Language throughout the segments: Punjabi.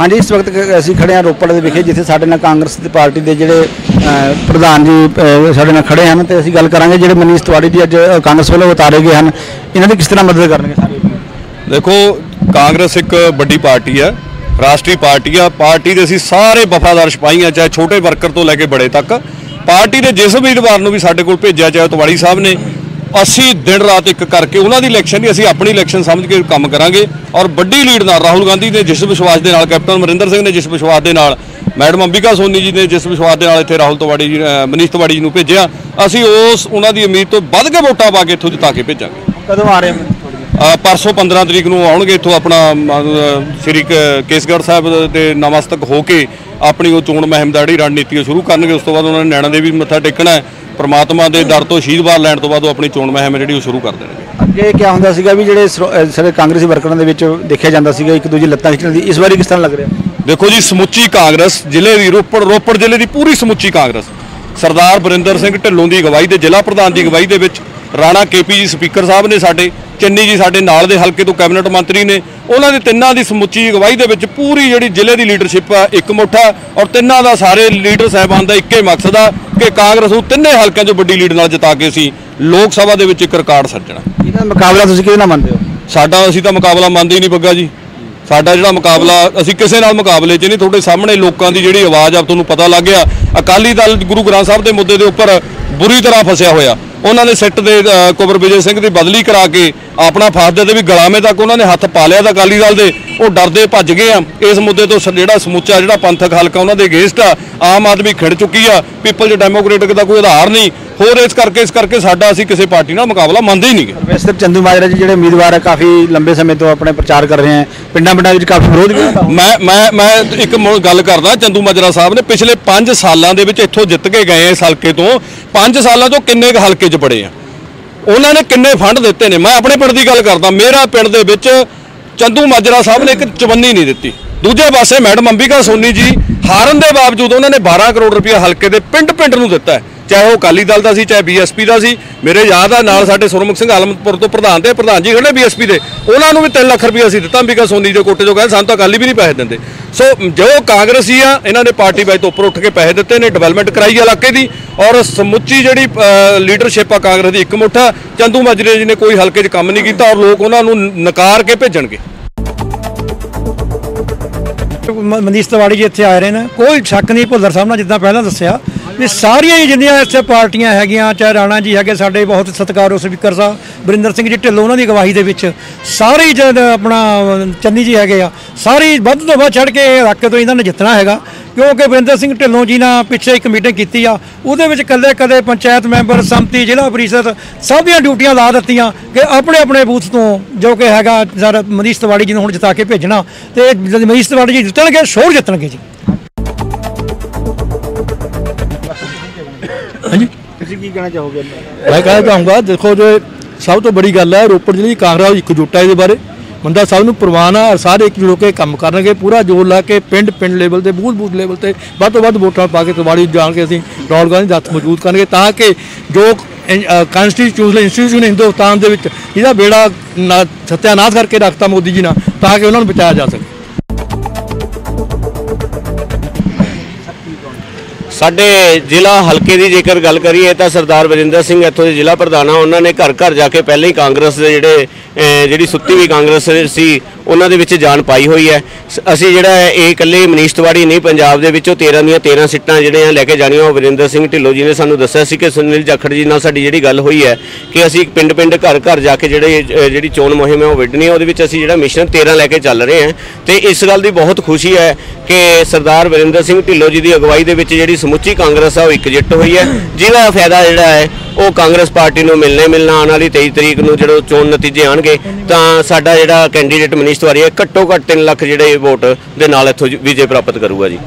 ਹਾਂਜੀ, ਇਸ ਵਕਤ ਅਸੀਂ ਖੜੇ ਹਾਂ ਰੋਪੜ ਦੇ ਵਿਖੇ, ਜਿੱਥੇ ਸਾਡੇ ਨਾਲ ਕਾਂਗਰਸ ਦੀ ਪਾਰਟੀ ਦੇ ਜਿਹੜੇ ਪ੍ਰਧਾਨ ਜੀ ਸਾਡੇ ਨਾਲ ਖੜੇ ਹਨ ਤੇ ਅਸੀਂ ਗੱਲ ਕਰਾਂਗੇ ਜਿਹੜੇ ਮਨੀਸ਼ ਤਿਵਾੜੀ ਦੀ ਅੱਜ ਕਾਂਗਰਸ ਵੱਲੋਂ ਉਤਾਰੇ ਗਏ ਹਨ। ਇਹਨਾਂ ਦੀ ਕਿਸ ਤਰ੍ਹਾਂ ਮਦਦ ਕਰਨਗੇ ਸਾਰੇ? ਦੇਖੋ, ਕਾਂਗਰਸ ਇੱਕ ਵੱਡੀ ਪਾਰਟੀ ਹੈ, ਰਾਸ਼ਟਰੀ ਪਾਰਟੀ ਆ। ਪਾਰਟੀ ਦੇ ਅਸੀਂ ਸਾਰੇ ਵਫਾਦਾਰ ਸਿਪਾਹੀ ਆ ਚਾਹੇ ਛੋਟੇ ਵਰਕਰ ਤੋਂ ਲੈ ਕੇ ਬੜੇ ਤੱਕ, ਪਾਰਟੀ ਦੇ ਜਿਸ ਉਮੀਦਵਾਰ ਨੂੰ ਵੀ ਸਾਡੇ ਕੋਲ ਭੇਜਿਆ, ਚਾਹੇ ਤਵਾੜੀ ਸਾਹਿਬ ਨੇ ਅਸੀਂ ਦਿਨ ਰਾਤ ਇੱਕ ਕਰਕੇ ਉਹਨਾਂ ਦੀ ਇਲੈਕਸ਼ਨ ਦੀ ਅਸੀਂ ਆਪਣੀ ਇਲੈਕਸ਼ਨ ਸਮਝ ਕੇ ਕੰਮ ਕਰਾਂਗੇ। ਔਰ ਵੱਡੀ ਲੀਡ ਨਾਲ ਰਾਹੁਲ ਗਾਂਧੀ ਨੇ ਜਿਸ ਵਿਸ਼ਵਾਸ ਦੇ ਨਾਲ ਕੈਪਟਨ ਅਮਰਿੰਦਰ ਸਿੰਘ ਨੇ ਜਿਸ ਵਿਸ਼ਵਾਸ ਦੇ ਨਾਲ ਮੈਡਮ ਅੰਬਿਕਾ ਸੋਨੀ ਜੀ ਨੇ ਜਿਸ ਵਿਸ਼ਵਾਸ ਦੇ ਨਾਲ ਇੱਥੇ ਰਾਹੁਲ ਤਵਾੜੀ ਜੀ ਮਨੀਸ਼ ਤਵਾੜੀ ਜੀ ਨੂੰ ਭੇਜਿਆ। ਅਸੀਂ ਉਸ ਉਹਨਾਂ ਦੀ ਉਮੀਦ ਤੋਂ ਵੱਧ ਕੇ ਵੋਟਾਂ ਪਾ ਕੇ ਇੱਥੋਂ ਜਿਤਾ ਕੇ ਭੇਜਾਂਗੇ। ਕਦੋਂ ਆ ਰਹੇ ਅ, ਪਰਸੋਂ 15 ਤਰੀਕ ਨੂੰ ਆਉਣਗੇ ਇੱਥੋਂ ਆਪਣਾ ਸ੍ਰੀ ਕੇਸਗੜ੍ਹ ਸਾਹਿਬ ਦੇ ਨਮਸਤਕ ਹੋ ਕੇ ਆਪਣੀ ਉਹ ਚੋਣ ਮੁਹਿੰਮ ਦਾ ਜਿਹੜੀ ਰਣਨੀਤੀ ਸ਼ੁਰੂ ਕਰਨਗੇ ਉਸ ਤੋਂ ਬਾਅਦ ਉਹਨਾਂ ਨੇ ਨੈਣਾ ਦੇਵੀ ਮੱਥਾ ਟੇਕਣਾ ਹੈ। ਪ੍ਰਮਾਤਮਾ ਦੇ ਦਰ ਤੋਂ ਅਸ਼ੀਰਵਾਦ ਲੈਣ ਤੋਂ ਬਾਅਦ ਉਹ ਆਪਣੀ ਚੋਣ ਮੁਹਿੰਮ ਜਿਹੜੀ ਉਹ ਸ਼ੁਰੂ ਕਰ ਦੇਣਗੇ। ਅੱਗੇ ਕੀ ਹੁੰਦਾ ਸੀਗਾ ਵੀ ਜਿਹੜੇ ਸਰੋ- ਕਾਂਗਰਸੀ ਵਰਕਰਾਂ ਦੇ ਵਿੱਚ ਦੇਖਿਆ ਜਾਂਦਾ ਸੀਗਾ ਇੱਕ ਦੂਜੇ ਲੱਤਾਂ ਖਿੱਚਣ ਦੀ। ਇਸ ਵਾਰੀ ਕਿਸ ਤਰ੍ਹਾਂ ਲੱਗ ਰਿਹਾ? ਦੇਖੋ ਜੀ ਸਮੁੱਚੀ ਕਾਂਗਰਸ ਜ਼ਿਲ੍ਹੇ ਦੀ ਰੋਪੜ ਰੋਪੜ ਜ਼ਿਲ੍ਹੇ ਦੀ ਪੂਰੀ ਸਮੁੱਚੀ ਕਾਂਗਰਸ। ਸਰਦਾਰ ਬਰਿੰਦਰ ਸਿੰਘ ਢਿੱਲੋਂ ਦੀ ਅਗਵਾਈ ਦੇ ਜ਼ਿਲ੍ਹਾ ਪ੍ਰਧਾਨ ਦੀ ਅਗਵਾਈ ਦੇ ਵਿੱਚ ਰਾਣਾ ਕੇਪੀ ਜੀ ਸਪੀਕਰ ਸਾਹਿਬ ਨੇ ਸਾਡੇ ਚੰਨੀ ਜੀ ਸਾਡੇ ਨਾਲ ਦੇ ਹਲਕੇ ਤੋਂ ਕੈਬਨਿਟ ਮੰਤਰੀ ਨੇ ਉਹਨਾਂ ਦੇ ਤਿੰਨਾਂ ਦੀ ਸਮੁੱਚੀ ਅਗਵਾਈ ਦੇ ਵਿੱਚ ਪੂਰੀ ਜਿਹੜੀ ਜ਼ਿਲ੍ਹੇ ਦੀ ਲੀਡਰਸ਼ਿਪ ਆ ਇੱਕ ਮੁੱਠਾ ਔਰ ਤਿੰਨਾਂ ਦਾ ਸਾਰੇ ਲੀਡਰ ਸਾਹਿਬਾਨ ਦਾ ਇੱਕੇ ਮਕਸਦ ਆ ਕਿ ਕਾਂਗਰਸ ਨੂੰ ਤਿੰਨੇ ਹਲਕਿਆਂ 'ਚੋਂ ਵੱਡੀ ਲੀਡ ਨਾਲ ਜਿਤਾ ਕੇ ਅਸੀਂ ਲੋਕ ਸਭਾ ਦੇ ਵਿੱਚ ਇੱਕ ਰਿਕਾਰਡ ਸੱਜਣਾ ਇਹਨਾਂ ਦਾ ਮੁਕਾਬਲਾ ਤੁਸੀਂ ਕਿਹਦੇ ਨਾਲ ਮੰਨਦੇ ਹੋ? ਸਾਡਾ ਅਸੀਂ ਤਾਂ ਮੁਕਾਬਲਾ ਮੰਨਦੇ ਹੀ ਨਹੀਂ ਬੱਗਾ ਜੀ। ਸਾਡਾ ਜਿਹੜਾ ਮੁਕਾਬਲਾ ਅਸੀਂ ਕਿਸੇ ਨਾਲ ਮੁਕਾਬਲੇ 'ਚ ਨਹੀਂ ਤੁਹਾਡੇ ਸਾਹਮਣੇ ਲੋਕਾਂ ਦੀ ਜਿਹੜੀ ਆਵਾਜ਼ ਆ ਤੁਹਾਨੂੰ ਪਤਾ ਲੱਗ ਗਿਆ। ਅਕਾਲੀ ਦਲ ਗੁਰੂ ਗ੍ਰੰਥ ਸਾਹਿਬ ਦੇ ਮੁੱਦੇ ਦੇ ਉੱਪਰ ਬੁਰੀ ਤਰ੍ਹਾਂ ਫਸਿਆ ਹੋਇਆ। ਉਹਨਾਂ ਨੇ ਸਿੱਟ ਦੇ ਅ, ਵਿਜੇ ਸਿੰਘ ਦੀ ਬਦਲੀ ਕਰਾ ਕੇ ਆਪਣਾ ਫਾਸਦੇ ਤੇ ਵੀ ਗਲਾਮੇ ਤੱਕ ਉਹਨਾਂ ਨੇ ਹੱਥ ਪਾ ਲਿਆ ਤਾਂ ਅਕਾਲੀ ਦਲ ਦੇ। ਉਹ ਡਰਦੇ ਭੱਜ ਗਏ ਆ। ਇਸ ਮੁੱਦੇ ਤੋਂ ਸ- ਜਿਹੜਾ ਸਮੁੱਚਾ ਜਿਹੜਾ ਪੰਥਕ ਹਲਕਾ ਉਹਨਾਂ ਦੇ ਅਗੇਂਸਟ ਆ। ਆਮ ਆਦਮੀ ਖਿੜ ਚੁੱਕੀ ਆ। ਪੀਪਲਜ਼ ਡੈਮੋਕ੍ਰੈਟਿਕ ਦਾ ਕੋਈ ਆਧਾਰ ਨਹੀਂ। ਹੋਰ ਇਸ ਕਰਕੇ ਇਸ ਕਰਕੇ ਸਾਡਾ ਅਸੀਂ ਕਿਸੇ ਪਾਰਟੀ ਨਾਲ ਮੁਕਾਬਲਾ ਮੰਨਦੇ ਹੀ ਨਹੀਂਗੇ ਵੈਸੇ ਚੰਦੂ ਮਾਜਰਾ ਜੀ ਜਿਹੜੇ ਉਮੀਦਵਾਰ ਹੈ ਕਾਫੀ ਲੰਬੇ ਸਮੇਂ ਤੋਂ ਆਪਣੇ ਪ੍ਰਚਾਰ ਕਰ ਰਹੇ ਹਨ ਪਿੰਡਾਂ ਪਿੰਡਾਂ ਵਿੱਚ ਕਾਫੀ ਵਿਰੋਧ ਵੀ ਮੈਂ ਮੈਂ ਮੈਂ ਇੱਕ ਗੱਲ ਕਰਦਾ ਚੰਦੂ ਮਾਜਰਾ ਸਾਹਿਬ ਨੇ ਪਿਛਲੇ 5 ਸਾਲਾਂ ਦੇ ਵਿੱਚ ਇੱਥੋਂ ਜਿੱਤ ਕੇ ਗਏ ਇਸ ਹਲਕੇ ਤੋਂ। 5 ਸਾਲਾਂ ਤੋਂ ਕਿੰਨੇ ਕੁ ਹਲਕੇ 'ਚ ਬੜੇ ਆ? ਉਹਨਾਂ ਨੇ ਕਿੰਨੇ ਫੰਡ ਦਿੱਤੇ ਨੇ? ਮੈਂ ਆਪਣੇ ਪਿੰਡ ਦੀ ਗੱਲ ਕਰਦਾ ਮੇਰਾ ਪਿੰਡ ਦੇ ਵਿੱਚ ਚੰਦੂ ਮਾਜਰਾ ਸਾਹਿਬ ਨੇ ਇੱਕ ਚਵੰਨੀ ਨਹੀਂ ਦਿੱਤੀ। ਦੂਜੇ ਪਾਸੇ ਮੈਡਮ ਅੰਬਿਕਾ ਸੋਨੀ ਜੀ ਹਾਰਨ ਦੇ ਬਾਵਜੂਦ ਉਹਨਾਂ ਨੇ 12 ਕਰੋੜ ਰੁਪਏ ਹਲਕੇ ਦੇ ਪਿੰਡ ਪਿੰਡ ਨੂੰ ਦਿੱਤਾ ਹੈ। ਚਾਹੇ ਉਹ ਅਕਾਲੀ ਦਲ ਦਾ ਸੀ, ਚਾਹੇ ਬੀਐਸਪੀ ਦਾ ਸੀ, ਮੇਰੇ ਯਾਦ ਆ ਨਾਲ ਸਾਡੇ ਸੁਰਮੁਖ ਸਿੰਘ ਆਲਮਪੁਰ ਤੋਂ ਪ੍ਰਧਾਨ ਤੇ ਪ੍ਰਧਾਨ ਜੀ ਖੜੇ ਬੀਐਸਪੀ ਦੇ, ਉਹਨਾਂ ਨੂੰ ਵੀ 3 ਲੱਖ ਰੁਪਏ ਅਸੀਂ ਦਿੱਤਾ ਅੰਬਿਕਾ ਸੋਨੀ ਦੇ ਕੋਟੇ ਜੋ ਕਹਿੰਦੇ ਸਾਨੂੰ ਤਾਂ ਅਕਾਲੀ ਵੀ ਨਹੀਂ ਪੈਸੇ ਦਿੰਦੇ। ਸੋ ਜੋ ਕਾਂਗਰਸੀ ਆ, ਇਹਨਾਂ ਨੇ ਪਾਰਟੀ ਵਾਈਜ਼ ਤੋਂ ਉੱਪਰ ਉੱਠ ਕੇ ਪੈਸੇ ਦਿੱਤੇ ਨੇ ਡਿਵੈਲਪਮੈਂਟ ਕਰਾਈ ਆ ਇਲਾਕੇ ਦੀ, ਔਰ ਸਮੁੱਚੀ ਜਿਹੜੀ ਲੀਡਰਸ਼ਿਪ ਆ ਕਾਂਗਰਸ ਦੀ ਇੱਕ ਮੁੱਠਾ, ਚੰਦੂ ਮਾਜਰੇ ਜੀ ਨੇ ਕੋਈ ਹਲਕੇ 'ਚ ਕੰਮ ਨਹੀਂ ਕੀਤਾ, ਔਰ ਲੋਕ ਉਹਨਾਂ ਨੂੰ ਨਕਾਰ ਕੇ ਭੇਜਣਗੇ। ਮਨੀਸ਼ ਤਿਵਾੜੀ ਜੀ ਇੱਥੇ ਆਏ ਰਹੇ ਨੇ, ਕੋਈ ਸ਼ੱਕ ਨਹੀਂ ਭੁੱਲਰ ਸਾਹਿਬ ਨਾਲ ਜਿੱਦਾਂ ਪਹਿਲਾਂ ਦੱਸਿਆ ਵੀ ਸਾਰੀਆਂ ਹੀ ਜਿੰਨੀਆਂ ਇੱਥੇ ਪਾਰਟੀਆਂ ਹੈਗੀਆਂ, ਚਾਹੇ ਰਾਣਾ ਜੀ ਹੈਗੇ ਸਾਡੇ ਬਹੁਤ ਸਤਿਕਾਰਯੋਗ ਸਪੀਕਰ ਸਾਹਿਬ ਬਰਿੰਦਰ ਸਿੰਘ ਜੀ ਢਿੱਲੋਂ ਉਹਨਾਂ ਦੀ ਅਗਵਾਈ ਦੇ ਵਿੱਚ, ਸਾਰੇ ਹੀ ਜਦ ਆਪਣਾ ਚੰਨੀ ਜੀ ਹੈਗੇ ਆ, ਸਾਰੇ ਵੱਧ ਤੋਂ ਵੱਧ ਛੱਡ ਕੇ ਇਲਾਕੇ ਤੋਂ ਇਹਨਾਂ ਨੇ ਜਿੱਤਣਾ ਹੈਗਾ, ਕਿਉਂਕਿ ਬਰਿੰਦਰ ਸਿੰਘ ਢਿੱਲੋਂ ਜੀ ਨਾਲ ਪਿੱਛੇ ਇੱਕ ਮੀਟਿੰਗ ਕੀਤੀ ਆ, ਉਹਦੇ ਵਿੱਚ ਕੱਲੇ ਕਦੇ ਪੰਚਾਇਤ ਮੈਂਬਰ, ਸੰਮਤੀ, ਜ਼ਿਲ੍ਹਾ ਪਰਿਸ਼ਦ ਸਭ ਦੀਆਂ ਡਿਊਟੀਆਂ ਲਾ ਦਿੱਤੀਆਂ ਕਿ ਆਪਣੇ ਆਪਣੇ ਬੂਥ ਤੋਂ ਜੋ ਕਿ ਹੈਗਾ, ਸਰ ਮਨੀਸ਼ ਤਿਵਾੜੀ ਜੀ ਨੂੰ ਹੁਣ ਜਿਤਾ ਕੇ ਭੇਜਣਾ, ਤੇ ਮਨੀਸ਼ ਤਿਵਾੜੀ ਜੀ ਜਿੱਤਣਗੇ, ਸ਼ੋਰ ਜਿੱਤਣਗੇ ਜੀ। ਤੁਸੀਂ ਕੀ ਕਹਿਣਾ ਚਾਹੋਗੇ? ਮੈਂ ਕਹਿਣਾ ਚਾਹੂੰਗਾ ਦੇਖੋ ਜੋ ਸਭ ਤੋਂ ਬੜੀ ਗੱਲ ਹੈ ਰੋਪੜ ਜ਼ਿਲ੍ਹੇ ਦੀ ਕਾਂਗਰਸ ਇਕਜੁੱਟ ਹੈ ਇਹਦੇ ਬਾਰੇ ਬੰਦਾ ਸਭ ਨੂੰ ਪ੍ਰਵਾਨ ਆ ਔਰ ਸਾਰੇ ਇਕਜੁੱਟ ਹੋ ਕੇ ਕੰਮ ਕਰਨਗੇ ਪੂਰਾ ਜੋਰ ਲਾ ਕੇ ਪਿੰਡ ਪਿੰਡ ਲੈਵਲ ਤੇ ਬੂਥ ਬੂਥ ਲੈਵਲ ਤੇ ਵੱਧ ਤੋਂ ਵੱਧ ਵੋਟਾਂ ਪਾ ਕੇ ਤਵਾੜੀ ਜਾਣ ਕੇ ਅਸੀਂ ਰਾਹੁਲ ਗਾਂਧੀ ਦਾ ਹੱਥ ਮਜ਼ਬੂਤ ਕਰਨਗੇ ਤਾਂ ਕਿ ਜੋ ਕਨਸਟੀਟਿਊਸ਼ਨਲ ਇੰਸਟੀਟਿਊਸ਼ਨ ਹਿੰਦੁਸਤਾਨ ਦੇ ਵਿੱਚ ਇਹਦਾ ਬੇੜਾ ਨਾ- ਸਤਿਆਨਾਸ਼ ਕਰਕੇ ਰੱਖਤਾ ਮੋਦੀ ਜੀ ਨੇ ਤਾਂ ਕਿ ਉਹਨਾਂ ਨੂੰ ਬਚਾਇਆ ਜਾ ਸਕੇ। ਸਾਡੇ ਜ਼ਿਲ੍ਹਾ ਹਲਕੇ ਦੀ ਜੇਕਰ ਗੱਲ ਕਰੀਏ ਤਾਂ ਸਰਦਾਰ ਬਰਿੰਦਰ ਸਿੰਘ ਇੱਥੋਂ ਦੇ ਜ਼ਿਲ੍ਹਾ ਪ੍ਰਧਾਨ ਆ। ਉਹਨਾਂ ਨੇ ਘਰ ਘਰ ਜਾ ਕੇ ਪਹਿਲਾਂ ਹੀ ਕਾਂਗਰਸ ਦੇ ਜਿਹੜੇ ਜਿਹੜੀ ਸੁੱਤੀ ਹੋਈ ਕਾਂਗਰਸ ਸੀ ਉਹਨਾਂ ਦੇ ਵਿੱਚ ਜਾਨ ਪਾਈ ਹੋਈ ਹੈ। ਸ- ਅਸੀਂ ਜਿਹੜਾ ਹੈ, ਇਹ ਇਕੱਲੇ ਮਨੀਸ਼ ਤਿਵਾੜੀ ਨਹੀਂ, ਪੰਜਾਬ ਦੇ ਵਿੱਚੋਂ 13 ਦੀਆਂ 13 ਸੀਟਾਂ ਜਿਹੜੀਆਂ ਲੈ ਕੇ ਜਾਣੀਆਂ, ਉਹ ਵਰਿੰਦਰ ਸਿੰਘ ਢਿੱਲੋਂ ਜੀ ਨੇ ਸਾਨੂੰ ਦੱਸਿਆ ਸੀ ਕਿ ਸੁਨੀਲ ਜਾਖੜ ਜੀ ਨਾਲ ਸਾਡੀ ਜਿਹੜੀ ਗੱਲ ਹੋਈ ਹੈ ਕਿ ਅਸੀਂ ਪਿੰਡ ਪਿੰਡ ਘਰ ਘਰ ਜਾ ਕੇ ਜਿਹੜੇ ਜਿਹੜੀ ਚੋਣ ਮੁਹਿੰਮ ਹੈ, ਉਹ ਵਿੱਢਣੀ ਹੈ। ਉਹਦੇ ਵਿੱਚ ਅਸੀਂ ਜਿਹੜਾ ਮਿਸ਼ਨ 13 ਲੈ ਕੇ ਚੱਲ ਰਹੇ ਹਾਂ। ਤੇ ਇਸ ਗੱਲ ਦੀ ਬਹੁਤ ਖੁਸ਼ੀ ਹੈ ਕਿ ਸਰਦਾਰ ਵਰਿੰਦਰ ਸਿੰਘ ਢਿੱਲੋਂ ਜੀ ਦੀ ਅਗਵਾਈ ਦੇ ਵਿੱਚ ਜਿਹੜੀ ਸਮੁੱਚੀ ਕਾਂਗਰਸ ਆ, ਉਹ ਇਕਜੁੱਟ ਹੋਈ ਹੈ। ਜਿਹਦਾ ਫਾਇਦਾ ਜਿਹੜਾ ਹੈ ਉਹ ਕਾਂਗਰਸ ਪਾਰਟੀ ਨੂੰ ਮਿਲਣੇ ਮਿਲਣਾ ਆਉਣ ਵਾਲੀ 23 ਤਰੀਕ ਨੂੰ ਜਦੋਂ ਚੋਣ ਨਤੀਜੇ ਆਣਗੇ ਤਾਂ ਸਾਡਾ ਜਿਹੜਾ ਕੈਂਡੀਡੇਟ ਮਨੀਸ਼ ਤਿਵਾਰੀ ਹੈ, ਘੱਟੋ ਘੱਟ 3 ਲੱਖ ਜਿਹੜੇ ਵੋਟ ਦੇ ਨਾਲ ਇੱਥੋਂ ਵਿਜੇ ਪ੍ਰਾਪਤ ਕਰੂਗਾ ਜੀ।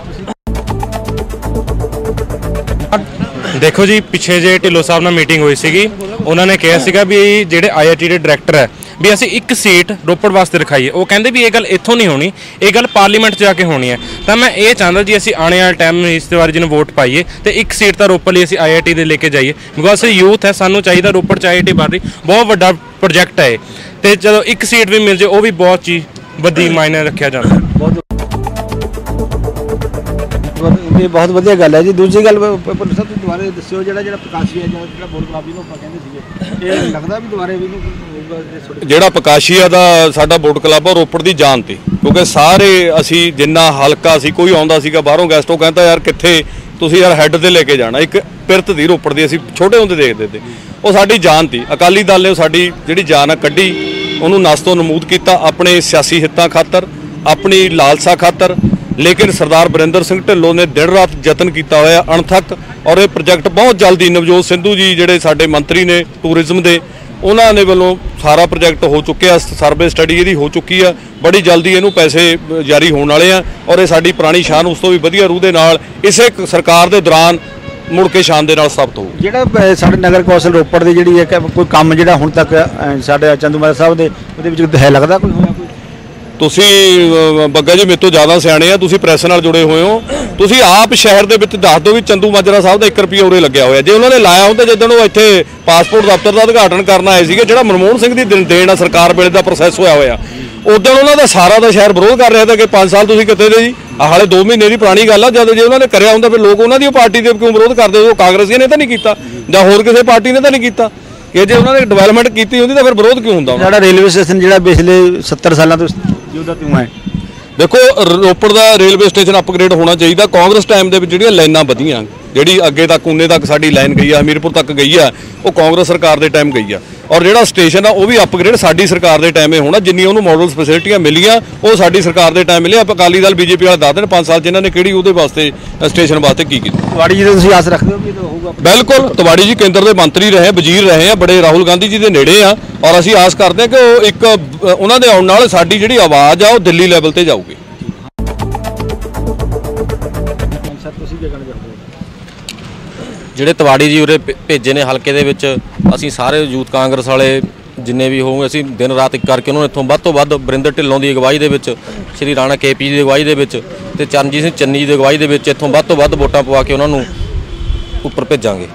ਦੇਖੋ ਜੀ, ਪਿੱਛੇ ਜੇ ਢਿੱਲੋਂ ਸਾਹਿਬ ਨਾਲ ਮੀਟਿੰਗ ਹੋਈ ਸੀਗੀ, ਉਹਨਾਂ ਨੇ ਕਿਹਾ ਸੀਗਾ ਵੀ ਜਿਹੜੇ ਆਈਆਈਟੀ ਦੇ ਡਾਇਰੈਕਟਰ ਹੈ ਵੀ ਅਸੀਂ ਇੱਕ ਸੀਟ ਰੋਪੜ ਵਾਸਤੇ ਰਖਾਈਏ ਉਹ ਕਹਿੰਦੇ ਵੀ ਇਹ ਗੱਲ ਇੱਥੋਂ ਨਹੀਂ ਹੋਣੀ, ਇਹ ਗੱਲ ਪਾਰਲੀਮੈਂਟ 'ਚ ਜਾ ਕੇ ਹੋਣੀ ਹੈ। ਤਾਂ ਮੈਂ ਇਹ ਚਾਹੁੰਦਾ ਜੀ ਅਸੀਂ ਆਉਣੇ ਵਾਲੇ ਟਾਈਮ ਇਸ ਤਿਵਾਰੀ ਜੀ ਨੂੰ ਵੋਟ ਪਾਈਏ ਤੇ ਇੱਕ ਸੀਟ ਤਾਂ ਰੋਪੜ ਲਈ ਅਸੀਂ ਆਈਆਈਟੀ ਦੇ ਲੈ ਕੇ ਜਾਈਏ। ਬਿਕੋਜ਼ ਅਸੀਂ ਯੂਥ ਹੈ, ਸਾਨੂੰ ਚਾਹੀਦਾ ਰੋਪੜ 'ਚ ਆਈਆਈਟੀ ਬਣ ਰਹੀ। ਬਹੁਤ ਵੱਡਾ ਪ੍ਰੋਜੈਕਟ ਹੈ ਇਹ। ਤੇ ਜਦੋਂ ਇੱਕ ਸੀਟ ਵੀ ਮਿਲ ਜੇ, ਉਹ ਵੀ ਬਹੁਤ ਚੀਜ਼ ਵੱਡੀ ਮਾਇਨੇ ਰੱਖਿਆ ਜਾਂਦਾ ਬਹੁਤ- ਇਹ ਬਹੁਤ ਵਧੀਆ ਗੱਲ ਹੈ ਜੀ। ਦੂਜੀ ਗੱਲ ਪੁਲਿਸ ਸਾਹਿਬ, ਤੁਸੀਂ ਦੁਬਾਰੇ ਦੱਸਿਓ ਜਿਹੜਾ ਜਿਹੜਾ ਪ੍ਰਕਾਸ਼ੀ ਹੈ ਜਿਹੜਾ ਜਿਹੜਾ ਬੋਲ ਨੂੰ ਆਪਾਂ ਕਹਿੰਦੇ ਸੀਗੇ। ਇਹ ਲੱਗਦਾ ਵੀ ਦੁਬਾਰੇ ਵੀ ਜਿਹੜਾ ਪਕਾਸ਼ੀਆ ਦਾ ਸਾਡਾ ਵੋਟ ਕਲੱਬ ਆ ਰੋਪੜ ਦੀ ਜਾਨ ਤੇ। ਕਿਉਂਕਿ ਸਾਰੇ ਅਸੀਂ ਜਿੰਨਾ ਹਲਕਾ ਸੀ, ਕੋਈ ਆਉਂਦਾ ਸੀਗਾ ਬਾਹਰੋਂ ਗੈਸਟ ਉਹ ਕਹਿੰਦਾ, ਯਾਰ ਕਿੱਥੇ ਤੁਸੀਂ ਯਾਰ ਹੈੱਡ ਤੇ ਲੈ ਕੇ ਜਾਣਾ। ਇੱਕ ਪਿਰਤ ਦੀ ਰੋਪੜ ਦੀ ਅਸੀਂ ਛੋਟੇ ਹੁੰਦੇ ਦੇਖਦੇ ਤੇ। ਉਹ ਸਾਡੀ ਜਾਨ ਤੀ। ਅਕਾਲੀ ਦਲ ਨੇ ਉਹ ਸਾਡੀ ਜਿਹੜੀ ਜਾਨ ਆ ਕੱਢੀ, ਉਹਨੂੰ ਨਸ ਤੋਂ ਨਮੂਦ ਕੀਤਾ ਆਪਣੇ ਸਿਆਸੀ ਹਿੱਤਾਂ ਖਾਤਰ, ਆਪਣੀ ਲਾਲਸਾ ਖਾਤਰ ਲੇਕਿਨ ਸਰਦਾਰ ਬਰਿੰਦਰ ਸਿੰਘ ਢਿੱਲੋਂ ਨੇ ਦਿਨ ਰਾਤ ਯਤਨ ਕੀਤਾ ਹੋਇਆ ਅਣਥੱਕ ਔਰ ਇਹ ਪ੍ਰੋਜੈਕਟ ਬਹੁਤ ਜਲਦੀ ਨਵਜੋਤ ਸਿੰਧੂ ਜੀ ਜਿਹੜੇ ਸਾਡੇ ਮੰਤਰੀ ਨੇ ਟੂਰਿਜ਼ਮ ਦੇ ਉਹਨਾਂ ਨੇ ਵੱਲੋਂ ਸਾਰਾ ਪ੍ਰੋਜੈਕਟ ਹੋ ਚੁੱਕਿਆ ਸਰਵੇ ਸਟੱਡੀ ਇਹਦੀ ਹੋ ਚੁੱਕੀ ਆ ਬੜੀ ਜਲਦੀ ਇਹਨੂੰ ਪੈਸੇ ਜਾਰੀ ਹੋਣ ਵਾਲੇ ਆ ਔਰ ਇਹ ਸਾਡੀ ਪੁਰਾਣੀ ਸ਼ਾਨ ਉਸ ਤੋਂ ਵੀ ਵਧੀਆ ਰੂਹ ਦੇ ਨਾਲ ਇਸੇ ਸਰਕਾਰ ਦੇ ਦੌਰਾਨ ਮੁੜ ਕੇ ਸ਼ਾਨ ਦੇ ਨਾਲ ਸਾਬਤ ਹੋਊਗੀ। ਜਿਹੜਾ ਸਾਡੇ ਨਗਰ ਕੌਂਸਲ ਰੋਪੜ ਦੇ ਜਿਹੜੀ ਹੈ ਕਿ ਕੋਈ ਕੰਮ ਜਿਹੜਾ ਹੁਣ ਤੱਕ ਅ, ਸਾਡੇ ਚੰਦੂਮਾਜਰਾ ਸਾਹਿਬ ਦੇ ਉਹਦੇ ਵਿੱਚ ਹੈ ਲੱਗਦਾ ਕੋਈ ਹੋਇਆ ਕੋਈ? ਤੁਸੀਂ ਬੱਗਾ ਜੀ, ਮੇਰੇ ਤੋਂ ਜ਼ਿਆਦਾ ਸਿਆਣੇ ਆ, ਤੁਸੀਂ ਪ੍ਰੈਸ ਨਾਲ ਜੁੜੇ ਹੋਏ ਹੋ। ਤੁਸੀਂ ਆਪ ਸ਼ਹਿਰ ਦੇ ਵਿੱਚ ਦੱਸ ਦਿਓ ਵੀ ਚੰਦੂ ਮਾਜਰਾ ਸਾਹਿਬ ਦਾ 1 ਰੁਪਿਆ ਉਰੇ ਲੱਗਿਆ ਹੋਇਆ। ਜੇ ਉਹਨਾਂ ਨੇ ਲਾਇਆ ਹੁੰਦਾ ਜਦੋਂ ਉਹ ਇੱਥੇ ਪਾਸਪੋਰਟ ਦਫ਼ਤਰ ਦਾ ਉਦਘਾਟਨ ਕਰਨ ਆਏ ਸੀਗੇ, ਜਿਹੜਾ ਮਨਮੋਹਨ ਸਿੰਘ ਦੀ ਦੇਣ- ਦੇਣ ਆ, ਸਰਕਾਰ ਵੇਲੇ ਦਾ ਪ੍ਰੋਸੈਸ ਹੋਇਆ ਹੋਇਆ। ਉਦੋਂ ਉਹਨਾਂ ਦਾ ਸਾਰਾ ਦਾ ਸ਼ਹਿਰ ਵਿਰੋਧ ਕਰ ਰਿਹਾ ਤਾਂ ਕਿ 5 ਸਾਲ ਤੁਸੀਂ ਕਿੱਥੇ ਦੇ ਜੀ। ਹਾਲੇ 2 ਮਹੀਨੇ ਦੀ ਪੁਰਾਣੀ ਗੱਲ ਆ, ਜਦ ਜੇ ਉਹਨਾਂ ਨੇ ਕਰਿਆ ਹੁੰਦਾ, ਫਿਰ ਲੋਕ ਉਹਨਾਂ ਦੀ ਪਾਰਟੀ ਦੇ ਕਿਉਂ ਵਿਰੋਧ ਕਰਦੇ ਉਹ ਕਾਂਗਰਸੀਆਂ ਨੇ ਤਾਂ ਨਹੀਂ ਕੀਤਾ, ਜਾਂ ਹੋਰ ਕਿਸੇ ਪਾਰਟੀ ਨੇ ਤਾਂ ਨਹੀਂ ਕੀਤਾ। ਕਿ ਜੇ ਉਹਨਾਂ ਨੇ ਡਿਵੈਲਪਮੈਂਟ ਕੀਤੀ ਹੁੰਦੀ ਤਾਂ ਫਿਰ ਵਿਰੋਧ ਕਿਉਂ ਹੁੰਦਾ ਉਹਨਾਂ ਦਾ? ਸਾਡਾ ਰੇਲਵੇ ਸਟੇਸ਼ਨ ਜਿਹੜਾ ਪਿਛਲੇ 70 ਸਾਲਾਂ ਤੋਂ ਜਿਹਦਾ ਤਿਉਂ ਹੈ ਦੇਖੋ ਰੋਪੜ ਦਾ ਰੇਲਵੇ ਸਟੇਸ਼ਨ ਅਪਗ੍ਰੇਡ ਹੋਣਾ ਚਾਹੀਦਾ ਕਾਂਗਰਸ ਟਾਈਮ ਦੇ ਵਿੱਚ ਜਿਹੜੀਆਂ ਲਾਈਨਾਂ ਵਧੀਆਂ ਜਿਹੜੀ ਅੱਗੇ ਤੱਕ ਉਨੇ ਤੱਕ ਸਾਡੀ ਲਾਈਨ ਗਈ ਆ ਹਮੀਰਪੁਰ ਤੱਕ ਗਈ ਆ ਉਹ ਕਾਂਗਰਸ ਸਰਕਾਰ ਦੇ ਟਾਈਮ ਗਈ ਆ। ਔਰ ਜਿਹੜਾ ਸਟੇਸ਼ਨ ਆ ਉਹ ਵੀ ਅਪਗ੍ਰੇਡ ਸਾਡੀ ਸਰਕਾਰ ਦੇ ਟਾਈਮ 'ਤੇ ਹੋਣਾ ਜਿੰਨੀਆਂ ਉਹਨੂੰ ਮਾਡਲਸ ਫੈਸਿਲਿਟੀਆਂ ਮਿਲੀਆਂ ਉਹ ਸਾਡੀ ਸਰਕਾਰ ਦੇ ਟਾਈਮ ਮਿਲਿਆ ਅਕਾਲੀ ਦਲ ਬੀਜੇਪੀ ਵਾਲੇ ਦੱਸਦੇ ਨੇ 5 ਸਾਲ 'ਚ ਇਹਨਾਂ ਨੇ ਕਿਹੜੀ ਉਹਦੇ ਵਾਸਤੇ ਸਟੇਸ਼ਨ ਵਾਸਤੇ ਕੀ ਕੀਤਾ। ਤੁਹਾਡੀ ਜਿਹਦੇ ਤੁਸੀਂ ਆਸ ਰੱਖਦੇ ਹੋ ਵੀ ਹੋਊਗਾ? ਬਿਲਕੁਲ ਤਿਵਾੜੀ ਜੀ ਕੇਂਦਰ ਦੇ ਮੰਤਰੀ ਰਹੇ ਵਜ਼ੀਰ ਰਹੇ ਆ ਬੜੇ ਰਾਹੁਲ ਗਾਂਧੀ ਜੀ ਦੇ ਨੇੜੇ ਆ। ਔਰ ਅਸੀਂ ਆਸ ਕਰਦੇ ਹਾਂ ਕਿ ਉਹ ਇੱਕ ਉਹਨਾਂ ਦੇ ਆਉਣ ਨਾਲ ਸਾਡੀ ਜਿਹੜੀ ਆਵਾਜ਼ ਆ ਉਹ ਦਿੱਲੀ ਲੈਵਲ ਤੇ ਜਾਊਗੀ। ਜਿਹੜੇ ਤਵਾੜੀ ਜੀ ਉਰੇ ਭੇਜੇ ਨੇ ਹਲਕੇ ਦੇ ਵਿੱਚ, ਅਸੀਂ ਸਾਰੇ ਯੂਥ ਕਾਂਗਰਸ ਵਾਲੇ ਜਿੰਨੇ ਵੀ ਹੋਣਗੇ ਅਸੀਂ ਦਿਨ ਰਾਤ ਇੱਕ ਕਰਕੇ ਉਹਨਾਂ ਨੂੰ ਇੱਥੋਂ ਵੱਧ ਤੋਂ ਵੱਧ ਬਰਿੰਦਰ ਢਿੱਲੋਂ ਦੀ ਅਗਵਾਈ ਦੇ ਵਿੱਚ, ਸ਼੍ਰੀ ਰਾਣਾ ਕੇਪੀ ਦੀ ਅਗਵਾਈ ਦੇ ਵਿੱਚ ਤੇ ਚਰਨਜੀਤ ਸਿੰਘ ਚੰਨੀ ਜੀ ਦੀ ਅਗਵਾਈ ਦੇ ਵਿੱਚ ਇੱਥੋਂ ਵੱਧ ਤੋਂ ਵੱਧ ਵੋਟਾਂ ਪਵਾ ਕੇ ਉਹਨਾਂ ਨੂੰ ਉੱਪਰ ਭੇਜਾਂਗੇ।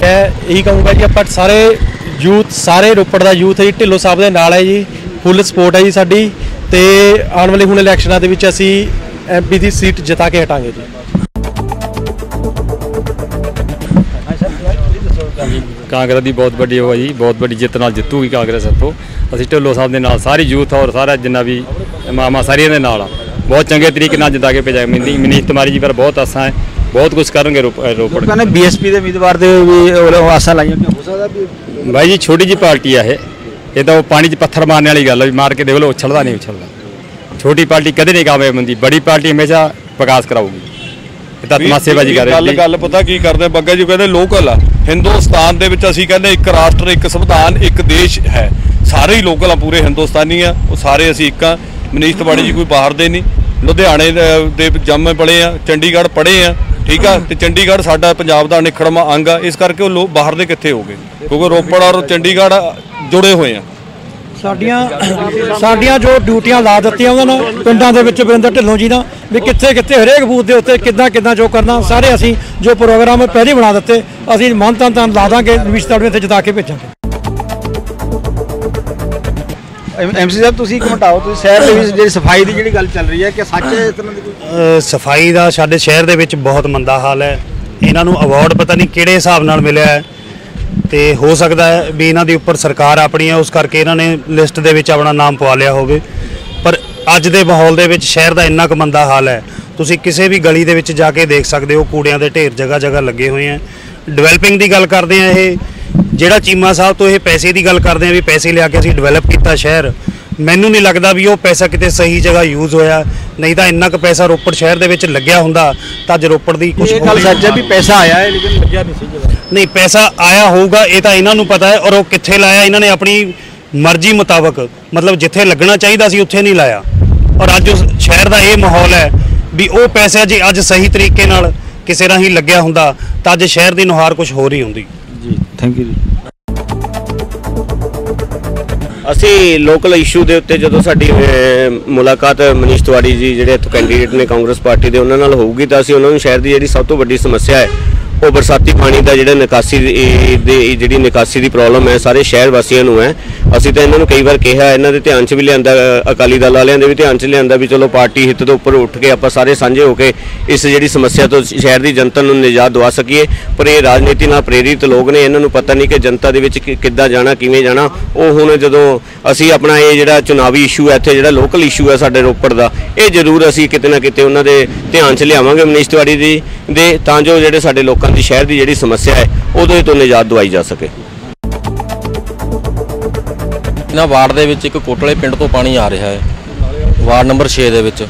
ਮੈਂ ਇਹੀ ਕਹੂੰਗਾ ਜੀ, ਆਪਾਂ ਸਾਰੇ ਯੂਥ, ਸਾਰੇ ਰੋਪੜ ਦਾ ਯੂਥ ਹੈ ਜੀ, ਢਿੱਲੋਂ ਸਾਹਿਬ ਦੇ ਨਾਲ ਹੈ ਜੀ, ਫੁੱਲ ਸਪੋਰਟ ਹੈ ਜੀ ਸਾਡੀ ਤੇ ਆਉਣ ਵਾਲੇ ਹੁਣ ਇਲੈਕਸ਼ਨਾਂ ਦੇ ਵਿੱਚ ਅਸੀਂ ਐਮਪੀ ਦੀ ਸੀਟ ਜਿਤਾ ਕੇ ਹਟਾਂਗੇ ਜੀ। ਕਾਂਗਰਸ ਦੀ ਬਹੁਤ ਵੱਡੀ ਹੋਈ ਜੀ ਬਹੁਤ ਵੱਡੀ ਜਿੱਤ ਨਾਲ ਜਿੱਤੂਗੀ ਕਾਂਗਰਸ ਇੱਥੋਂ। ਅਸੀਂ ਢਿੱਲੋਂ ਸਾਹਿਬ ਦੇ ਨਾਲ ਸਾਰੀ ਯੂਥ ਔਰ ਸਾਰਾ ਜਿੰਨਾ ਵੀ ਮਾਮਾ ਸਾਰੀਆਂ ਦੇ ਨਾਲ ਆ। ਬਹੁਤ ਚੰਗੇ ਤਰੀਕੇ ਨਾਲ ਜਿੱਤਾ ਕੇ ਭੇਜਾਂਗੇ ਮਨੀ ਮਨੀਸ਼ ਤਿਵਾਰੀ ਜੀ ਪਰ ਬਹੁਤ ਆਸਾਂ ਹੈ। ਬਹੁਤ ਕੁਝ ਕਰਨਗੇ ਰੋਪੜ। ਨੇ ਬੀਐਸਪੀ ਦੇ ਉਮੀਦਵਾਰ ਦੇ ਵੀ ਉਹ ਆਸਾਂ ਲਾਈਆਂ ਕਿ ਹੋ ਸਕਦਾ ਵੀ ਬਾਈ ਜੀ ਛੋਟੀ ਜੀ ਪਾਰਟੀ ਆ ਇਹ। ਇਹ ਤਾਂ ਉਹ ਪਾਣੀ 'ਚ ਪੱਥਰ ਮਾਰਨ ਵਾਲੀ ਗੱਲ ਆ ਵੀ ਮਾਰ ਕੇ ਦੇਖ ਲਓ ਉਛਲਦਾ ਨਹੀਂ ਉਛਲਦਾ ਛੋਟੀ ਪਾਰਟੀ ਕਦੇ ਨਹੀਂ ਕਾਮਯਾਬ ਹੁੰਦੀ ਬੜੀ ਪਾਰਟੀ ਹਮੇਸ਼ਾ ਪ੍ਰਕਾਸ਼ ਕਰਾਊਗੀ। ਇਹ ਤਾਂ ਤਮਾਸ਼ੇਬਾਜ਼ੀ ਕਰ ਗੱਲ ਰਹੀ ਗੱਲ ਪਤਾ ਕੀ ਕਰਦੇ ਬੱਗਾ ਜੀ ਕਹਿੰਦੇ ਲੋਕਲ ਆ। ਹਿੰਦੁਸਤਾਨ ਦੇ ਵਿੱਚ ਅਸੀਂ ਕਹਿੰਦੇ ਇੱਕ ਰਾਸ਼ਟਰ ਇੱਕ ਸੰਵਿਧਾਨ ਇੱਕ ਦੇਸ਼ ਹੈ। ਸਾਰੇ ਹੀ ਲੋਕਲ ਆ ਪੂਰੇ ਹਿੰਦੁਸਤਾਨੀ ਆ। ਉਹ ਸਾਰੇ ਅਸੀਂ ਇੱਕ ਆ। ਮਨੀਸ਼ ਤਿਵਾੜੀ ਜੀ ਕੋਈ ਬਾਹਰ ਦੇ ਨਹੀਂ। ਲੁਧਿਆਣੇ ਦੇ- ਜੰਮੇ ਪੜੇ ਆ ਚੰਡੀਗੜ੍ਹ ਪੜੇ ਆ ਠੀਕ ਆ? ਤੇ ਚੰਡੀਗੜ੍ਹ ਸਾਡਾ ਪੰਜਾਬ ਦਾ ਨਿਖੜਵਾ ਅੰਗ ਆ। ਇਸ ਕਰਕੇ ਉਹ ਲੋਕ ਬਾਹਰ ਦੇ ਕਿੱਥੇ ਹੋਗੇ ਕਿਉਂਕਿ ਰੋਪੜ ਔਰ ਚੰਡੀਗੜ੍ਹ ਜੁੜੇ ਹੋਏ ਆ। ਸਾਡੀਆਂ ਸਾਡੀਆਂ ਜੋ ਡਿਊਟੀਆਂ ਲਾ ਦਿੱਤੀਆਂ ਉਹਨਾਂ ਨੇ ਪਿੰਡਾਂ ਦੇ ਵਿੱਚ ਵਰਿੰਦਰ ਢਿੱਲੋਂ ਜੀ ਦਾ ਵੀ ਕਿੱਥੇ ਕਿੱਥੇ ਹਰੇਕ ਬੂਥ ਦੇ ਉੱਤੇ ਕਿੱਦਾਂ ਕਿੱਦਾਂ ਜੋ ਕਰਨਾ ਸਾਰੇ ਅਸੀਂ ਜੋ ਪ੍ਰੋਗਰਾਮ ਪਹਿਲੇ ਹੀ ਬਣਾ ਦਿੱਤੇ ਅਸੀਂ ਮਨ ਤਨ ਤਨ ਲਾ ਦਾਂਗੇ ਨਿਸ਼ਚਿਤ ਤੌਰ ਤੇ ਜਿਤਾ ਕੇ ਭੇਜਾਂਗੇ। ਐਮਸੀ ਸਾਹਿਬ ਤੁਸੀਂ ਇੱਕ ਤੁਸੀਂ ਸ਼ਹਿਰ ਦੇ ਵਿੱਚ ਜਿਹੜੀ ਸਫ਼ਾਈ ਦੀ ਜਿਹੜੀ ਗੱਲ ਚੱਲ ਰਹੀ ਹੈ ਕਿ ਸੱਚ ਇਸ ਤਰ੍ਹਾਂ ਦੀ ਸਫ਼ਾਈ ਦਾ ਸਾਡੇ ਸ਼ਹਿਰ ਦੇ ਵਿੱਚ ਬਹੁਤ ਮੰਦਾ ਹਾਲ ਹੈ। ਇਹਨਾਂ ਨੂੰ ਅਵਾਰਡ ਪਤਾ ਨਹੀਂ ਕਿਹੜੇ ਹਿਸਾਬ ਨਾਲ ਮਿਲਿਆ ਹੈ। ਤੇ ਹੋ ਸਕਦਾ ਹੈ ਵੀ ਇਹਨਾਂ ਦੇ ਉੱਪਰ ਸਰਕਾਰ ਆਪਣੀ ਹੈ ਉਸ ਕਰਕੇ ਇਹਨਾਂ ਨੇ ਲਿਸਟ ਦੇ ਵਿੱਚ ਆਪਣਾ ਨਾਮ ਪਵਾ ਲਿਆ ਹੋਵੇ। ਪਰ ਅੱਜ ਦੇ ਮਾਹੌਲ ਦੇ ਵਿੱਚ ਸ਼ਹਿਰ ਦਾ ਇੰਨਾ ਕੁ ਮੰਦਾ ਹਾਲ ਹੈ, ਤੁਸੀਂ ਕਿਸੇ ਵੀ ਗਲੀ ਦੇ ਵਿੱਚ ਜਾ ਕੇ ਦੇਖ ਸਕਦੇ ਹੋ, ਕੂੜਿਆਂ ਦੇ ਢੇਰ ਜਗ੍ਹਾ ਜਗ੍ਹਾ ਲੱਗੇ ਹੋਏ ਆ ਡਿਵੈਲਪਿੰਗ ਦੀ ਗੱਲ ਕਰਦੇ ਆ ਇਹ ਜਿਹੜਾ ਚੀਮਾ ਸਾਹਿਬ ਤੋਂ ਇਹ ਪੈਸੇ ਦੀ ਗੱਲ ਕਰਦੇ ਆ ਵੀ ਪੈਸੇ ਲਿਆ ਕੇ ਅਸੀਂ ਡਿਵੈਲਪ ਕੀਤਾ ਸ਼ਹਿਰ ਮੈਨੂੰ ਨਹੀਂ ਲੱਗਦਾ ਵੀ ਉਹ ਪੈਸਾ ਕਿਤੇ ਸਹੀ ਜਗ੍ਹਾ ਯੂਜ਼ ਹੋਇਆ। ਨਹੀਂ ਤਾਂ ਇੰਨਾ ਕੁ ਪੈਸਾ ਰੋਪੜ ਸ਼ਹਿਰ ਦੇ ਵਿੱਚ ਲੱਗਿਆ ਹੁੰਦਾ ਤਾਂ ਅੱਜ ਰੋਪੜ ਦੀ ਕੁਝ ਇਹ ਗੱਲ ਸੱਚ ਹੈ ਵੀ ਪੈਸਾ ਆਇਆ ਹੈ ਲੇਕਿਨ ਲੱਗਿਆ ਨਹੀਂ ਸੀ ਜਗ੍ਹਾ। ਨਹੀਂ ਪੈਸਾ ਆਇਆ ਹੋਊਗਾ ਇਹ ਤਾਂ ਇਹਨਾਂ ਨੂੰ ਪਤਾ ਹੈ ਔਰ ਉਹ ਕਿੱਥੇ ਲਾਇਆ ਇਹਨਾਂ ਨੇ ਆਪਣੀ ਮਰਜ਼ੀ ਮੁਤਾਬਕ ਮਤਲਬ ਜਿੱਥੇ ਲੱਗਣਾ ਚਾਹੀਦਾ ਸੀ ਉੱਥੇ ਨਹੀਂ ਲਾਇਆ। ਔਰ ਅੱਜ ਉਸ ਸ਼ਹਿਰ ਦਾ ਇਹ ਮਾਹੌਲ ਹੈ ਵੀ ਉਹ ਪੈਸਾ ਜੇ ਅੱਜ ਸਹੀ ਤਰੀਕੇ ਨਾਲ ਕਿਸੇ ਰਾਹੀਂ ਲੱਗਿਆ ਹੁੰਦਾ ਤਾਂ ਅੱਜ ਸ਼ਹਿਰ ਦੀ ਨੁਹਾਰ ਕੁਝ ਹੋਰ ਹੀ ਹੁੰਦੀ। ਜੀ। ਥੈਂਕ ਯੂ ਜੀ। ਅਸੀਂ ਲੋਕਲ ਇਸ਼ੂ ਦੇ ਉੱਤੇ ਜਦੋਂ ਸਾਡੀ ਮੁਲਾਕਾਤ ਮਨੀਸ਼ ਤਿਵਾੜੀ ਜੀ ਜਿਹੜੇ ਕੈਂਡੀਡੇਟ ਨੇ ਕਾਂਗਰਸ ਪਾਰਟੀ ਦੇ, ਉਹਨਾਂ ਨਾਲ ਹੋਊਗੀ ਤਾਂ ਅਸੀਂ ਉਹਨਾਂ ਨੂੰ ਸ਼ਹਿਰ ਦੀ ਜਿਹੜੀ ਸਭ ਤੋਂ ਵੱਡੀ ਸਮੱਸਿਆ ਹੈ, ਉਹ ਬਰਸਾਤੀ ਪਾਣੀ ਦਾ ਜਿਹੜਾ ਨਿਕਾਸੀ ਦੀ ਦੀ ਜਿਹੜੀ ਨਿਕਾਸੀ ਦੀ ਪ੍ਰੋਬਲਮ ਹੈ, ਸਾਰੇ ਸ਼ਹਿਰ ਵਾਸੀਆਂ ਨੂੰ ਹੈ ਅਸੀਂ ਤਾਂ ਇਹਨਾਂ ਨੂੰ ਕਈ ਵਾਰ ਕਿਹਾ, ਇਹਨਾਂ ਦੇ ਧਿਆਨ 'ਚ ਵੀ ਲਿਆਂਦਾ, ਅਕਾਲੀ ਦਲ ਵਾਲਿਆਂ ਦੇ ਵੀ ਧਿਆਨ 'ਚ ਲਿਆਂਦਾ ਵੀ ਚਲੋ ਪਾਰਟੀ ਹਿੱਤ ਤੋਂ ਉੱਪਰ ਉੱਠ ਕੇ ਆਪਾਂ ਸਾਰੇ ਸਾਂਝੇ ਹੋ ਕੇ ਇਸ ਜਿਹੜੀ ਸਮੱਸਿਆ ਤੋਂ ਸ਼ਹਿਰ ਦੀ ਜਨਤਾ ਨੂੰ ਨਿਜਾਤ ਦਵਾ ਸਕੀਏ। ਪਰ ਇਹ ਰਾਜਨੀਤੀ ਨਾਲ ਪ੍ਰੇਰਿਤ ਲੋਕ ਨੇ, ਇਹਨਾਂ ਨੂੰ ਪਤਾ ਨਹੀਂ ਕਿ ਜਨਤਾ ਦੇ ਵਿੱਚ ਕਿ- ਕਿੱਦਾਂ ਜਾਣਾ, ਕਿਵੇਂ ਜਾਣਾ। ਉਹ ਹੁਣ ਜਦੋਂ ਅਸੀਂ ਆਪਣਾ ਇਹ ਜਿਹੜਾ ਚੁਣਾਵੀ ਇਸ਼ੂ ਹੈ, ਇੱਥੇ ਜਿਹੜਾ ਲੋਕਲ ਇਸ਼ੂ ਹੈ ਸਾਡੇ ਰੋਪੜ ਦਾ, ਇਹ ਜ਼ਰੂਰ ਅਸੀਂ ਕਿਤੇ ਨਾ ਕਿਤੇ ਉਹਨਾਂ ਦੇ ਧਿਆਨ 'ਚ ਲਿਆਵਾਂਗੇ ਮਨੀਸ਼ ਤਿਵਾੜੀ ਦੀ ਦੇ, ਤਾਂ ਜੋ ਜਿਹੜੇ ਸਾਡੇ ਲੋਕਾਂ ਦੀ ਸ਼ਹਿਰ ਦੀ ਜਿਹੜੀ ਸਮੱਸਿਆ ਹੈ, ਉਹਦੇ ਤੋਂ ਨਿਜਾਤ ਦਵਾਈ ਜਾ ਸਕੇ। ਇਹਨਾਂ ਵਾਰਡ ਦੇ ਵਿੱਚ ਇੱਕ ਕੋਟਲੇ ਪਿੰਡ ਤੋਂ ਪਾਣੀ ਆ ਰਿਹਾ ਹੈ। ਵਾਰਡ ਨੰਬਰ 6 ਦੇ ਵਿੱਚ।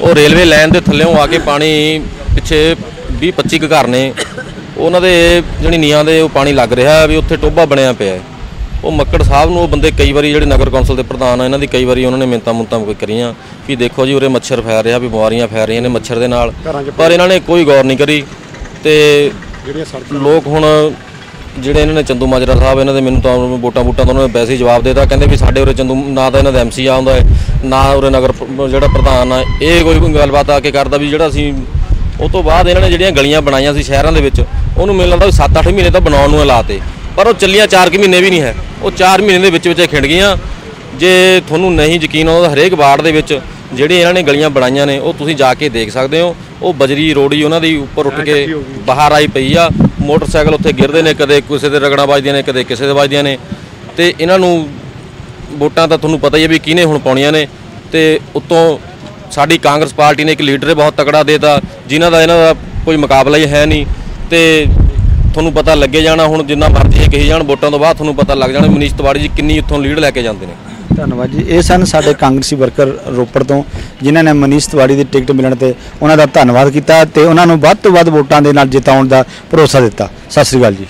ਉਹ ਰੇਲਵੇ ਲਾਈਨ ਦੇ ਥੱਲੇੋਂ ਆ ਕੇ ਪਾਣੀ ਪਿੱਛੇ 20 25 ਕੁ ਘਰ ਨੇ। ਉਹਨਾਂ ਦੇ ਜਿਹੜੀ ਨੀਆਂ ਦੇ ਉਹ ਪਾਣੀ ਲੱਗ ਰਿਹਾ ਵੀ ਉੱਥੇ ਟੋਬਾ ਬਣਿਆ ਪਿਆ ਹੈ। ਉਹ ਮੱਕੜ ਸਾਹਿਬ ਨੂੰ ਉਹ ਬੰਦੇ ਕਈ ਵਾਰੀ ਜਿਹੜੇ ਨਗਰ ਕੌਂਸਲ ਦੇ ਪ੍ਰਧਾਨ ਆ ਇਹਨਾਂ ਦੀ ਕਈ ਵਾਰੀ ਉਹਨਾਂ ਨੇ ਮਿੰਤਾਂ ਮੁੰਤਾਂ ਕਰੀਆਂ ਵੀ ਦੇਖੋ ਜੀ ਉਰੇ ਮੱਛਰ ਫੈਲ ਰਿਹਾ ਵੀ ਬਿਮਾਰੀਆਂ ਫੈਲ ਰਹੀਆਂ ਨੇ ਮੱਛਰ ਦੇ ਨਾਲ। ਪਰ ਇਹਨਾਂ ਨੇ ਕੋਈ ਗੌਰ ਨਹੀਂ ਕਰੀ ਤੇ ਲੋਕ ਹੁਣ ਜਿਹੜੇ ਇਹਨਾਂ ਨੇ ਚੰਦੂ ਮਾਜਰਾ ਸਾਹਿਬ ਇਹਨਾਂ ਦੇ ਮੈਨੂੰ ਤਾਂ ਵੋਟਾਂ ਵੋਟਾਂ ਤੋਂ ਉਹਨਾਂ ਨੇ ਵੈਸੇ ਹੀ ਜਵਾਬ ਦੇਤਾ। ਕਹਿੰਦੇ ਵੀ ਸਾਡੇ ਉਰੇ ਚੰਦੂ ਨਾ ਤਾਂ ਇਹਨਾਂ ਦਾ ਐਮਸੀ ਆਉਂਦਾ ਹੈ ਨਾ ਉਰੇ ਨਗਰ ਜਿਹੜਾ ਪ੍ਰਧਾਨ ਆ ਇਹ ਕੋਈ ਗੱਲਬਾਤ ਆ ਕੇ ਕਰਦਾ ਵੀ ਜਿਹੜਾ ਅਸੀਂ ਉਹ ਤੋਂ ਬਾਅਦ ਇਹਨਾਂ ਨੇ ਜਿਹੜੀਆਂ ਗਲੀਆਂ ਬਣਾਈਆਂ ਸੀ ਸ਼ਹਿਰਾਂ ਦੇ ਵਿੱਚ ਉਹਨੂੰ ਮੈਨੂੰ ਲੱਗਦਾ ਵੀ 7-8 ਮਹੀਨੇ ਤਾਂ ਬਣਾਉਣ ਨੂੰ ਲਾਤੇ। ਪਰ ਉਹ ਚੱਲੀਆਂ 4 ਕਿ ਮਹੀਨੇ ਵੀ ਨਹੀਂ ਹੈ। ਉਹ 4 ਮਹੀਨੇ ਦੇ ਵਿੱਚ ਵਿੱਚ ਖਿੰਡ ਗਈਆਂ। ਜੇ ਤੁਹਾਨੂੰ ਨਹੀਂ ਯਕੀਨ ਆਉਂਦਾ ਹਰੇਕ ਵਾਰਡ ਦੇ ਵਿੱਚ ਜਿਹੜੇ ਇਹਨਾਂ ਨੇ ਗਲੀਆਂ ਬਣਾਈਆਂ ਨੇ ਉਹ ਤੁਸੀਂ ਜਾ ਕੇ ਦੇਖ ਸਕਦੇ ਹੋ। ਉਹ ਬਜਰੀ ਰੋੜੀ ਉਹਨਾਂ ਦੀ ਉੱਪਰ ਉੱਠ ਕੇ ਬਾਹਰ ਆਈ ਪਈ ਆ। ਮੋਟਰਸਾਈਕਲ ਉੱਥੇ ਗਿਰਦੇ ਨੇ, ਕਦੇ ਕਿਸੇ ਦੇ ਰਗੜਾਂ ਵੱਜਦੀਆਂ ਨੇ, ਕਦੇ ਕਿਸੇ ਦੇ ਵੱਜਦੀਆਂ ਨੇ। ਤੇ ਇਹਨਾਂ ਨੂੰ ਵੋਟਾਂ ਤਾਂ ਤੁਹਾਨੂੰ ਪਤਾ ਹੀ ਹੈ ਵੀ ਕਿਹਨੇ ਹੁਣ ਪਾਉਣੀਆਂ ਨੇ। ਤੇ ਉੱਤੋਂ ਸਾਡੀ ਕਾਂਗਰਸ ਪਾਰਟੀ ਨੇ ਇੱਕ ਲੀਡਰ ਬਹੁਤ ਤਕੜਾ ਦੇਤਾ, ਜਿਨ੍ਹਾਂ ਦਾ ਇਹਨਾਂ ਦਾ ਕੋਈ ਮੁਕਾਬਲਾ ਹੀ ਹੈ ਨਹੀਂ। ਤੇ ਤੁਹਾਨੂੰ ਪਤਾ ਲੱਗੇ ਜਾਣਾ ਹੁਣ ਜਿੰਨਾ ਮਰਜ਼ੀ ਕਹੀ ਜਾਣ, ਵੋਟਾਂ ਤੋਂ ਬਾਅਦ ਤੁਹਾਨੂੰ ਪਤਾ ਲੱਗ ਜਾਣਾ ਮਨੀਸ਼ ਤਿਵਾੜੀ ਜੀ ਕਿੰਨੀ ਉੱਥੋਂ ਲੀਡ ਲੈ ਕੇ ਜਾਂਦੇ ਨੇ। ਧੰਨਵਾਦ ਜੀ। ਇਹ ਸਨ ਸਾਡੇ ਕਾਂਗਰਸੀ ਵਰਕਰ ਰੋਪੜ ਤੋਂ, ਜਿਨ੍ਹਾਂ ਨੇ ਮਨੀਸ਼ ਤਿਵਾੜੀ ਦੀ ਟਿਕਟ ਮਿਲਣ ਤੇ ਉਹਨਾਂ ਦਾ ਧੰਨਵਾਦ ਕੀਤਾ ਤੇ ਉਹਨਾਂ ਨੂੰ ਵੱਧ ਤੋਂ ਵੱਧ ਵੋਟਾਂ ਦੇ ਨਾਲ ਜਿਤਾਉਣ ਦਾ ਭਰੋਸਾ ਦਿੱਤਾ। ਸਤਿ ਸ੍ਰੀ ਅਕਾਲ ਜੀ।